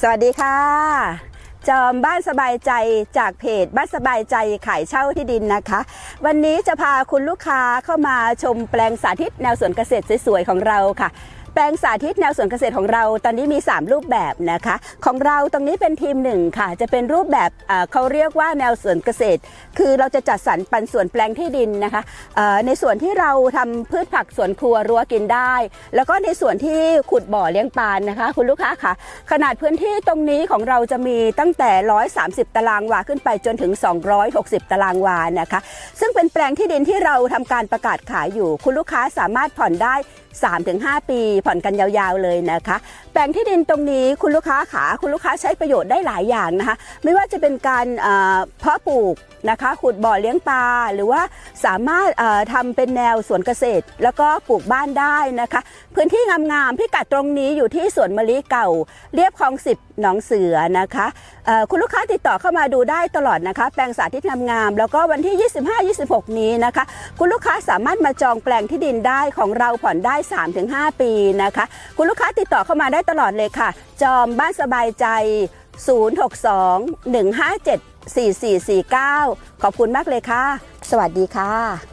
สวัสดีค่ะ จอมบ้านสบายใจจากเพจบ้านสบายใจขายเช่าที่ดินนะคะ วันนี้จะพาคุณลูกค้าเข้ามาชมแปลงสาธิตแนวสวนเกษตรสวยๆของเราค่ะ แปลงสาธิตแนวสวนเกษตรของเราตอนนี้มี 3 รูปแบบนะคะ ของเราตรงนี้เป็นทีมหนึ่งค่ะ จะเป็นรูปแบบเขาเรียกว่าแนวสวนเกษตร คือเราจะจัดสรรปันส่วนแปลงที่ดินนะคะในส่วนที่เราทำพืชผักสวนครัวรั้วกินได้ แล้วก็ในส่วนที่ขุดบ่อเลี้ยงปลานะคะ คุณลูกค้าค่ะ ขนาดพื้นที่ตรงนี้ของเราจะมีตั้งแต่ 130 ตารางวาขึ้นไปจนถึง 260 ตารางวานะคะ ซึ่งเป็นแปลงที่ดินที่เราทำการประกาศขายอยู่ คุณลูกค้าสามารถผ่อนได้ 3-5 ปีผ่อนกันยาวๆเลยนะคะ แปลงที่ดินตรงนี้คุณลูกค้าขาคุณลูกค้าใช้ประโยชน์ได้หลายอย่างนะคะ ไม่ว่าจะเป็นการเพาะปลูกนะคะขุดบ่อเลี้ยงปลาหรือว่าสามารถเอ่อทำเป็นแนวสวนเกษตร แล้วก็ปลูกบ้านได้นะคะ พื้นที่งามๆพิกัดตรงนี้อยู่ที่สวนมะลิเก่า เรียบคลองสิบหนองเสือนะคะคุณลูกค้าติดต่อเข้ามาดูได้ตลอดนะคะ แปลงสาธิตงามๆแล้วก็วันที่ 25-26 นี้นะคะ คุณลูกค้าสามารถมาจองแปลงที่ดินได้ของเราผ่อนได้ 3-5 ปีนะคะ คุณลูกค้าติดต่อเข้ามาได้ตลอดเลยค่ะ จอมบ้านสบายใจ 062 157 4449 ขอบคุณมากเลยค่ะ สวัสดีค่ะ